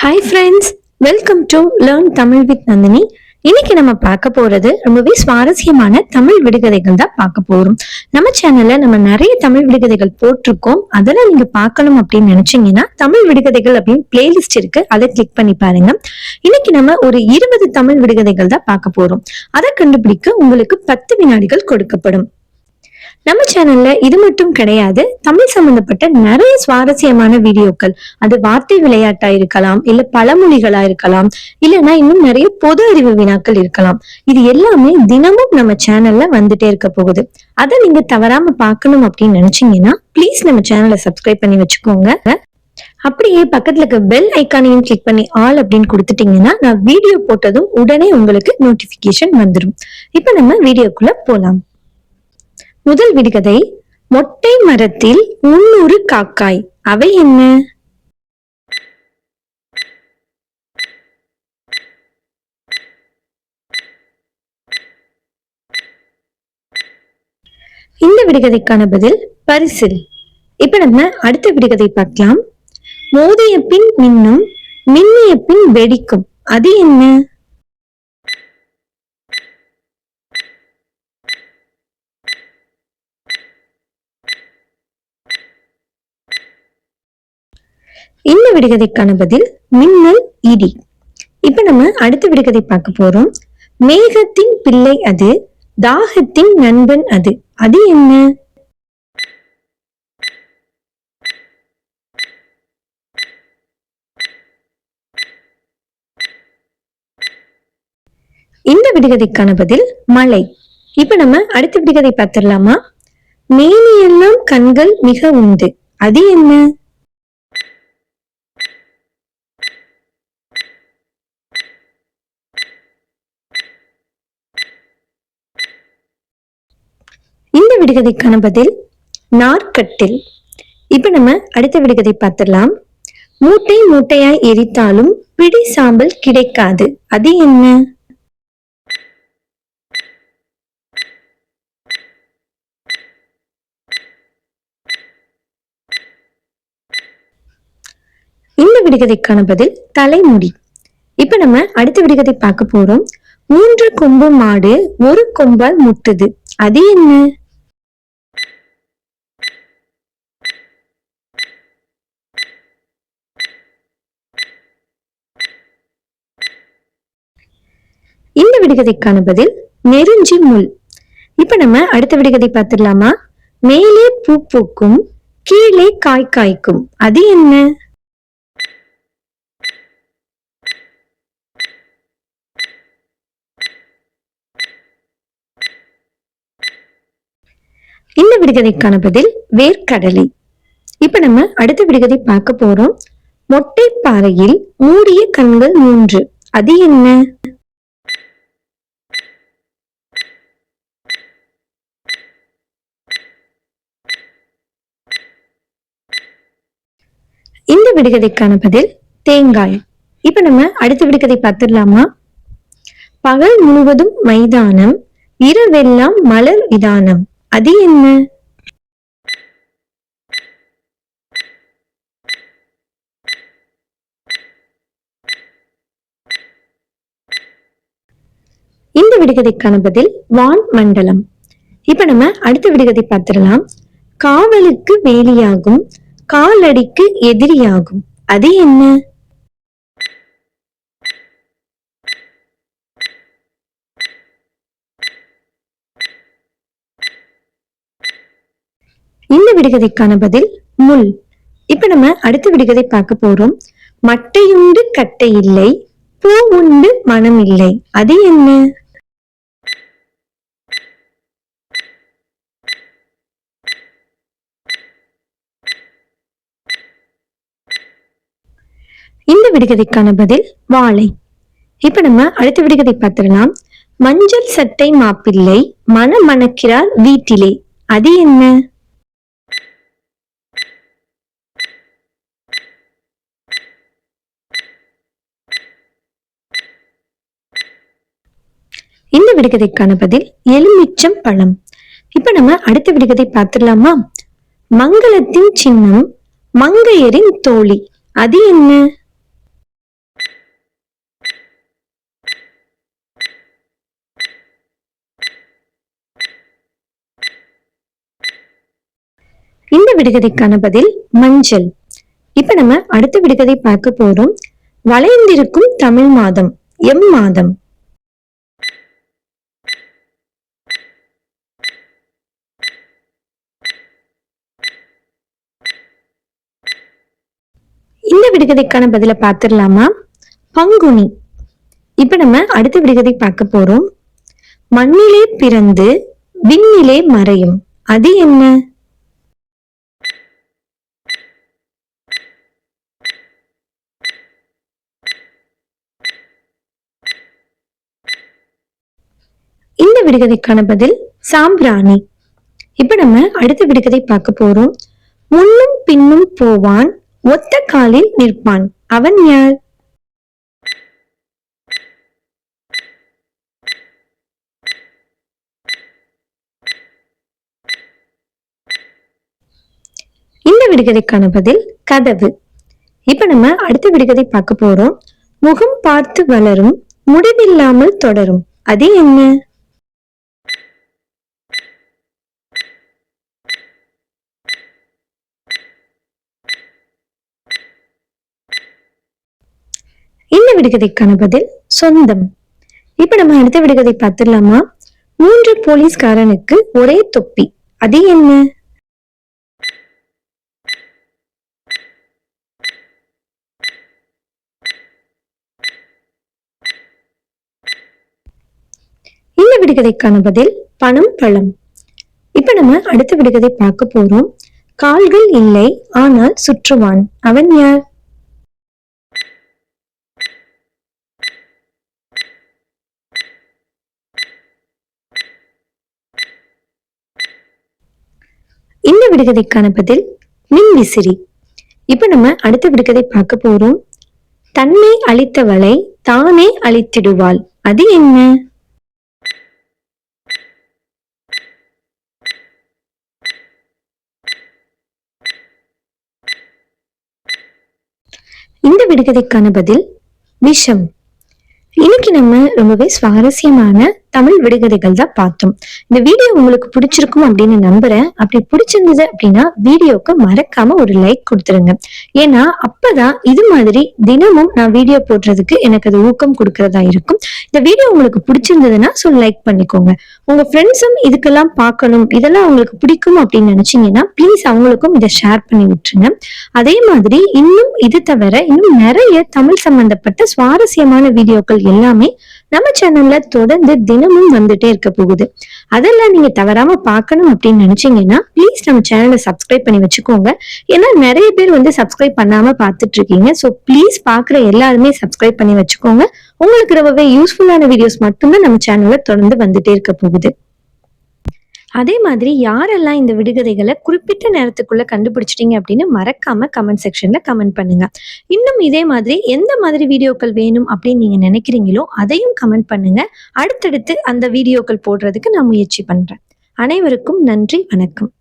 Hi friends welcome to learn Tamil with Nandini இன்னைக்கு நம்ம பார்க்க போறது ரொம்பவே சுவாரஸ்யமான தமிழ் விடுகதைகள் தான் பார்க்க போறோம். நம்ம சேனல்ல நம்ம நிறைய தமிழ் விடுகதைகள் போட்டிருக்கோம். அதெல்லாம் நீங்க பார்க்கணும் அப்படின்னு நினைச்சீங்கன்னா தமிழ் விடுகதைகள் அப்படின்னு பிளேலிஸ்ட் இருக்கு. அதை கிளிக் பண்ணி பாருங்க. இன்னைக்கு நம்ம ஒரு இருபது தமிழ் விடுகதைகள் தான் பார்க்க போறோம். அதை கண்டுபிடிக்க உங்களுக்கு பத்து வினாடிகள் கொடுக்கப்படும். நம்ம சேனல்ல இது மட்டும் கிடையாது தமிழ் சம்பந்தப்பட்ட நிறைய சுவாரஸ்யமான வீடியோக்கள். அது வார்த்தை விளையாட்டா இருக்கலாம் இல்ல பழமொழிகளா இருக்கலாம் இல்லைன்னா இன்னும் நிறைய பொது அறிவு வினாக்கள் இருக்கலாம். இது எல்லாமே தினமும் நம்ம சேனல்ல வந்துட்டே இருக்க போகுது. அதை நீங்க தவறாம பார்க்கணும் அப்படின்னு நினைச்சீங்கன்னா ப்ளீஸ் நம்ம சேனலை சப்ஸ்கிரைப் பண்ணி வச்சுக்கோங்க. அப்படியே பக்கத்துல இருக்க பெல் ஐக்கானையும் கிளிக் பண்ணி ஆல் அப்படின்னு கொடுத்துட்டீங்கன்னா நான் வீடியோ போட்டதும் உடனே உங்களுக்கு நோட்டிபிகேஷன் வந்துடும் இப்ப நம்ம வீடியோக்குள்ள போலாம். முதல் விடுகதை மொட்டை மரத்தில் முன்னூறு காக்காய். அவை என்ன? இந்த விடுகதைக்கான பதில் பரிசில். இப்ப நம்ம அடுத்த விடுகதை பார்க்கலாம். மோதிய பின் மின்னும் மின்னிய பின் வெடிக்கும். அது என்ன? இந்த விடுகதைக்கான பதில் மின்னல் இடி. இப்ப நம்ம அடுத்த விடுகதை பார்க்க போறோம். மேகத்தின் பிள்ளை அது தாகத்தின் நண்பன் அது. அது என்ன? இந்த விடுகதைக்கான பதில் மழை. இப்ப நம்ம அடுத்த விடுகதை பார்த்திடலாமா? மேனியெல்லாம் கண்கள் மிக உண்டு. அது என்ன? இந்த விடுகதைக்கான பதில் நார்க்கட்டில் இப்ப நம்ம அடுத்த விடுகதை பார்த்துடலாம். மூட்டை மூட்டையாய் எரித்தாலும் பிடி சாம்பல் கிடைக்காது. அது என்ன? இந்த விடுகதைக்கான பதில் தலைமுடி. இப்ப நம்ம அடுத்த விடுகதை பார்க்க போறோம். மூன்று கொம்பு மாடு ஒரு கொம்பால் முட்டுது. அது என்ன? இந்த விடுகதைக்கான பதில் நெருஞ்சி முள். இப்ப நம்ம அடுத்த விடுகதை பார்த்துடலாமா? மேலே பூ பூக்கும் கீழே காய் காய்க்கும். அது என்ன? இந்த விடுகதைக்கான பதில் வேர்க்கடலை. இப்ப நம்ம அடுத்த விடுகதை பார்க்க போறோம். மொட்டை பாறையில் மூடிய கண்கள் மூன்று. அது என்ன இந்த விடுகதைக்கான பதில் தேங்காய். இப்ப நம்ம அடுத்த விடுகதை பார்த்துடலாமா? பகல் முழுவதும் மைதானம் இரவெல்லாம் மலர் விதானம். அது என்ன? இந்த விடுகதைக்கான பதில் வான் மண்டலம். இப்ப நம்ம அடுத்த விடுகதை பார்த்திடலாம். காவலுக்கு வேலியாகும் காலடிக்கு எதிரியாகும். அது என்ன? இந்த விடுகதைக்கான பதில் முள். இப்ப நம்ம அடுத்த விடுகதை பார்க்க போறோம். மட்டையுண்டு கட்டை இல்லை பூ உண்டு மனம் இல்லை. அது என்ன இந்த விடுகதைக்கான பதில் வாழை. இப்ப நம்ம அடுத்த விடுகதை பார்த்திடலாம். மஞ்சள் சட்டை மாப்பிள்ளை மன மணக்கிறார் வீட்டிலே. அது என்ன? இந்த விடுகதைக்கான பதில் எலுமிச்சம் பழம். இப்ப நம்ம அடுத்த விடுகதை பார்த்துடலாமா? மங்களத்தின் சின்னம் மங்கையரின் தோழி. அது என்ன இந்த விடுகதைக்கான பதில் மஞ்சள். இப்ப நம்ம அடுத்த விடுகதை பார்க்க போறோம். வளைந்திருக்கும் தமிழ் மாதம் எம் மாதம்? இந்த விடுகதைக்கான பதில பார்த்துடலாமா? பங்குனி. இப்ப நம்ம அடுத்த விடுகதை பார்க்க போறோம். மண்ணிலே பிறந்து விண்ணிலே மறையும். அது என்ன இந்த விடுகதைக்கான பதில் சாம்பிராணி. இப்ப நம்ம அடுத்த விடுகதை பார்க்க போறோம். முன்னும் பின்னும் போவான் ஒத்த காலில் நிற்பான். அவன் யார்? இந்த விடுகதைக்கான பதில் கதவு. இப்ப நம்ம அடுத்த விடுகதை பார்க்க போறோம். முகம் பார்த்து வளரும் முடிவில்லாமல் தொடரும். அது என்ன இந்த விடுகதைக்கான பதில் சொந்தம். இப்ப நம்ம அடுத்த விடுகதை பார்த்துடலாமா? மூன்று போலீஸ்காரனுக்கு ஒரே தொப்பி. அது என்ன? இந்த விடுகதைக்கான பதில் பணம் பழம். இப்ப நம்ம அடுத்த விடுகதை பார்க்க போறோம். கால்கள் இல்லை ஆனால் சுற்றுவான். அவன் யார்? இந்த விடுகதைக்கான பதில் மின் விசிறி. இப்ப நம்ம அடுத்த விடுகதை பார்க்க போறோம். தன்னை அழித்தவளை தானே அழித்திடுவாள். அது என்ன? இந்த விடுகதைக்கான பதில் விஷம். இன்னைக்கு நம்ம ரொம்பவே சுவாரஸ்யமான தமிழ் விடுகதைகள் தான் பார்த்தோம். இந்த வீடியோ உங்களுக்கு பிடிச்சிருக்கும் அப்படின்னு நம்புறேன். அப்படி பிடிச்சிருந்தது அப்படின்னா வீடியோக்கு மறக்காம ஒரு லைக் கொடுத்துருங்க. ஏன்னா அப்பதான் இது மாதிரி தினமும் நான் வீடியோ போடுறதுக்கு எனக்கு அது ஊக்கம் கொடுக்கறதா இருக்கும். இந்த வீடியோ உங்களுக்கு பிடிச்சிருந்ததுன்னா ஸோ லைக் பண்ணிக்கோங்க. உங்க ஃப்ரெண்ட்ஸும் இதுக்கெல்லாம் பார்க்கணும். இதெல்லாம் அவங்களுக்கு பிடிக்கும் அப்படின்னு நினைச்சீங்கன்னா ப்ளீஸ் அவங்களுக்கும் இதை ஷேர் பண்ணி விட்டுருங்க. அதே மாதிரி இன்னும் இது தவிர இன்னும் நிறைய தமிழ் சம்பந்தப்பட்ட சுவாரஸ்யமான வீடியோக்கள் எல்லாமே நம்ம சேனல்ல தொடர்ந்து தினமும் வந்துட்டே இருக்க போகுது. அதெல்லாம் நீங்க தவறாம பார்க்கணும் அப்படின்னு நினைச்சீங்கன்னா ப்ளீஸ் நம்ம சேனலை சப்ஸ்கிரைப் பண்ணி வச்சுக்கோங்க. ஏன்னா நிறைய பேர் வந்து சப்ஸ்கிரைப் பண்ணாம பார்த்துட்டு இருக்கீங்க. ஸோ ப்ளீஸ் பாக்குற எல்லாருமே சப்ஸ்கிரைப் பண்ணி வச்சுக்கோங்க. உங்களுக்கு ரொம்பவே யூஸ்ஃபுல்லான வீடியோஸ் மட்டும்தான் நம்ம சேனல்ல தொடர்ந்து வந்துட்டே இருக்க போகுது. அதே மாதிரி யாரெல்லாம் இந்த விடுகதைகளை குறிப்பிட்ட நேரத்துக்குள்ள கண்டுபிடிச்சிட்டீங்க அப்படின்னு மறக்காம கமெண்ட் செக்ஷன்ல கமெண்ட் பண்ணுங்க. இன்னும் இதே மாதிரி எந்த மாதிரி வீடியோக்கள் வேணும் அப்படின்னு நீங்க நினைக்கிறீங்களோ அதையும் கமெண்ட் பண்ணுங்க. அடுத்தடுத்து அந்த வீடியோக்கள் போடுறதுக்கு நான் முயற்சி பண்றேன். அனைவருக்கும் நன்றி வணக்கம்.